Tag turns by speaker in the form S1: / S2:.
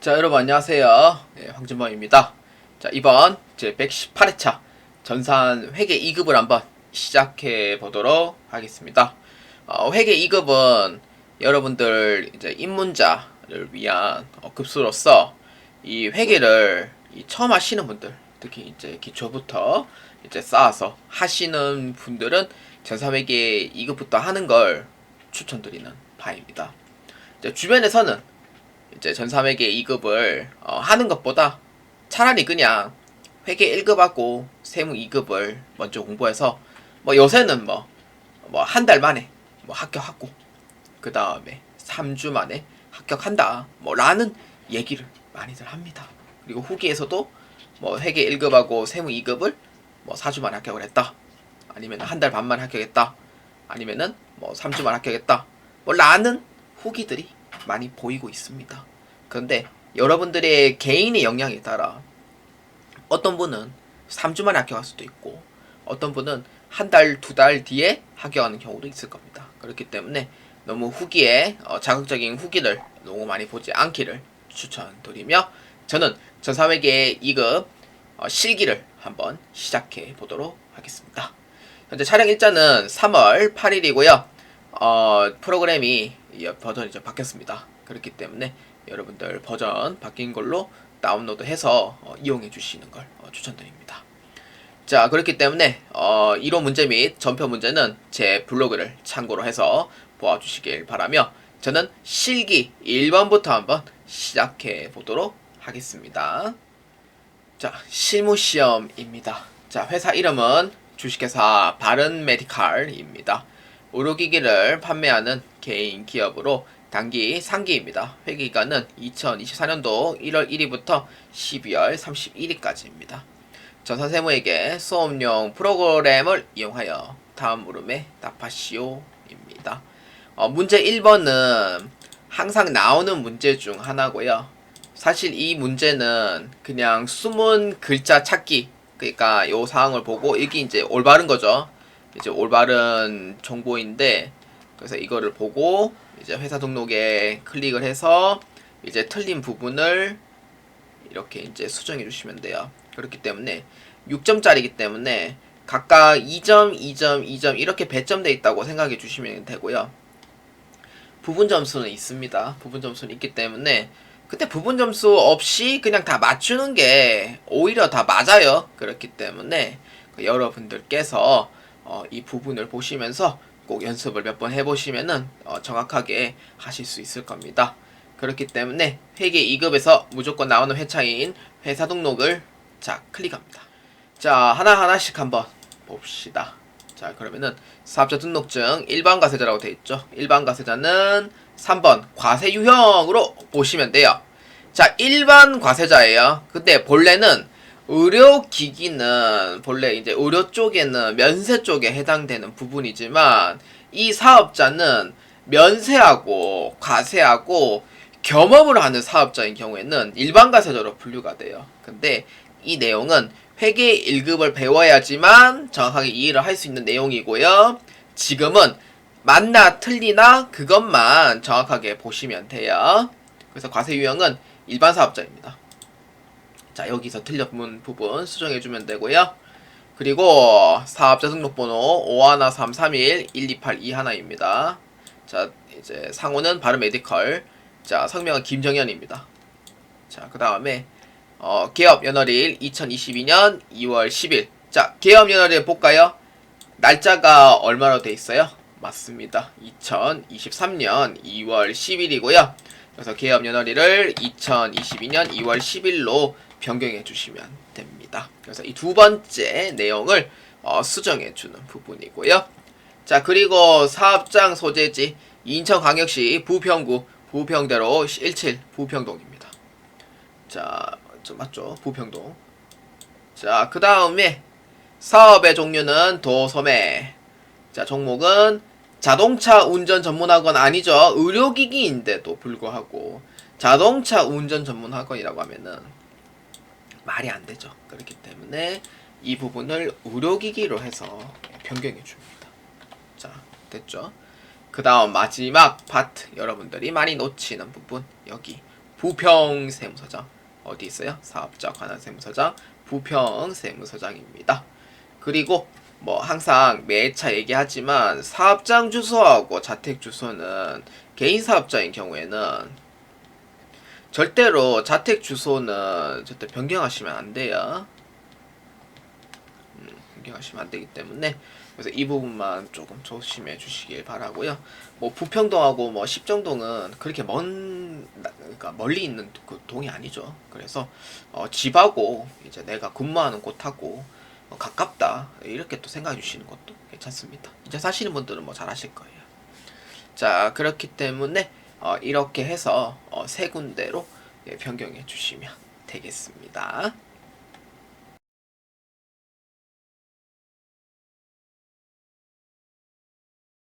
S1: 자, 여러분 안녕하세요. 네, 황진범입니다. 자, 이번 제 118회차 전산 회계 2급을 한번 시작해 보도록 하겠습니다. 어, 회계 2급은 여러분들 이제 입문자를 위한 어, 급수로서 이 회계를 이 처음 하시는 분들, 특히 이제 기초부터 이제 쌓아서 하시는 분들은 전산 회계 2급부터 하는 걸 추천드리는 바입니다. 주변에서는 이제 전산회계 2급을 어, 하는 것보다 차라리 그냥 회계 1급하고 세무 2급을 먼저 공부해서 뭐 요새는 뭐 뭐 한 달 만에 뭐 합격하고 그 다음에 3주 만에 합격한다 뭐 라는 얘기를 많이들 합니다. 그리고 후기에서도 뭐 회계 1급하고 세무 2급을 뭐 4주 만에 합격을 했다. 아니면 한 달 반만 합격했다. 아니면은 뭐 3주만 합격했다. 뭐 라는 후기들이 많이 보이고 있습니다. 그런데 여러분들의 개인의 역량에 따라 어떤 분은 3주 만에 합격할 수도 있고 어떤 분은 한 달, 두 달 뒤에 합격하는 경우도 있을 겁니다. 그렇기 때문에 너무 후기에 어, 자극적인 후기를 너무 많이 보지 않기를 추천드리며 저는 전사회계 2급 어, 실기를 한번 시작해 보도록 하겠습니다. 현재 촬영 일자는 3월 8일이고요. 어, 프로그램이 이 버전이 좀 바뀌었습니다. 그렇기 때문에 여러분들 버전 바뀐 걸로 다운로드해서 어, 이용해 주시는 걸 어, 추천드립니다. 자, 그렇기 때문에 어, 1호 문제 및 전표 문제는 제 블로그를 참고로 해서 보아주시길 바라며 저는 실기 1번부터 한번 시작해 보도록 하겠습니다. 자, 실무 시험입니다. 자, 회사 이름은 주식회사 바른메디칼입니다. 의료기기를 판매하는 개인 기업으로 단기 상기입니다. 회계기간은 2024년도 1월 1일부터 12월 31일까지입니다. 전사세무에게 수업용 프로그램을 이용하여 다음 물음에 답하시오입니다. 어, 문제 1번은 항상 나오는 문제 중 하나고요. 사실 이 문제는 그냥 숨은 글자 찾기 그러니까 요 사항을 보고 이게 이제 올바른 거죠. 이제 올바른 정보인데 그래서 이거를 보고 이제 회사 등록에 클릭을 해서 이제 틀린 부분을 이렇게 이제 수정해 주시면 돼요. 그렇기 때문에 6점짜리이기 때문에 각각 2점, 2점, 2점 이렇게 배점돼 있다고 생각해 주시면 되고요. 부분 점수는 있습니다. 부분 점수는 있기 때문에 그때 부분 점수 없이 그냥 다 맞추는 게 오히려 다 맞아요. 그렇기 때문에 그 여러분들께서 어, 이 부분을 보시면서 꼭 연습을 몇 번 해보시면은 어, 정확하게 하실 수 있을 겁니다. 그렇기 때문에 회계 2급에서 무조건 나오는 회차인 회사 등록을 자 클릭합니다. 자 하나 하나씩 한번 봅시다. 자 그러면은 사업자 등록증 일반 과세자라고 되어 있죠. 일반 과세자는 3번 과세 유형으로 보시면 돼요. 자 일반 과세자예요. 근데 본래는 의료기기는 본래 이제 의료 쪽에는 면세 쪽에 해당되는 부분이지만 이 사업자는 면세하고 과세하고 겸업을 하는 사업자인 경우에는 일반 과세자로 분류가 돼요. 근데 이 내용은 회계 1급을 배워야지만 정확하게 이해를 할 수 있는 내용이고요. 지금은 맞나 틀리나 그것만 정확하게 보시면 돼요. 그래서 과세 유형은 일반 사업자입니다. 자 여기서 틀렸문 부분 수정해주면 되고요. 그리고 사업자 등록번호 51331-1282자 이제 상호는 바른 메디컬 자 성명은 김정현입니다. 자그 다음에 어, 개업 연월일 2022년 2월 10일 자 개업 연월일 볼까요? 날짜가 얼마로 돼 있어요? 맞습니다. 2023년 2월 10일이고요. 그래서 개업 연월일을 2022년 2월 10일로 변경해 주시면 됩니다. 그래서 이 두 번째 내용을 어, 수정해 주는 부분이고요. 자 그리고 사업장 소재지 인천광역시 부평구 부평대로 17 부평동입니다. 자, 저 맞죠? 부평동. 자, 그 다음에 사업의 종류는 도소매. 자, 종목은 자동차 운전 전문학원 아니죠. 의료기기인데도 불구하고 자동차 운전 전문학원이라고 하면은 말이 안 되죠. 그렇기 때문에 이 부분을 의료기기로 해서 변경해 줍니다. 자, 됐죠? 그 다음 마지막 파트 여러분들이 많이 놓치는 부분 여기 부평 세무서장 어디 있어요? 사업자 관할 세무서장 부평 세무서장입니다. 그리고 뭐 항상 매차 얘기하지만 사업장 주소하고 자택 주소는 개인 사업자인 경우에는 절대로 자택 주소는 절대 변경하시면 안 돼요. 음, 변경하시면 안 되기 때문에 그래서 이 부분만 조금 조심해 주시길 바라고요. 뭐 부평동하고 뭐 십정동은 그렇게 먼 나- 그러니까 멀리 있는 그 동이 아니죠. 그래서 어, 집하고 이제 내가 근무하는 곳하고 어, 가깝다 이렇게 또 생각해 주시는 것도 괜찮습니다. 이제 사시는 분들은 뭐잘 아실 거예요. 자 그렇기 때문에 어, 이렇게 해서 어, 세 군데로 예, 변경해 주시면 되겠습니다.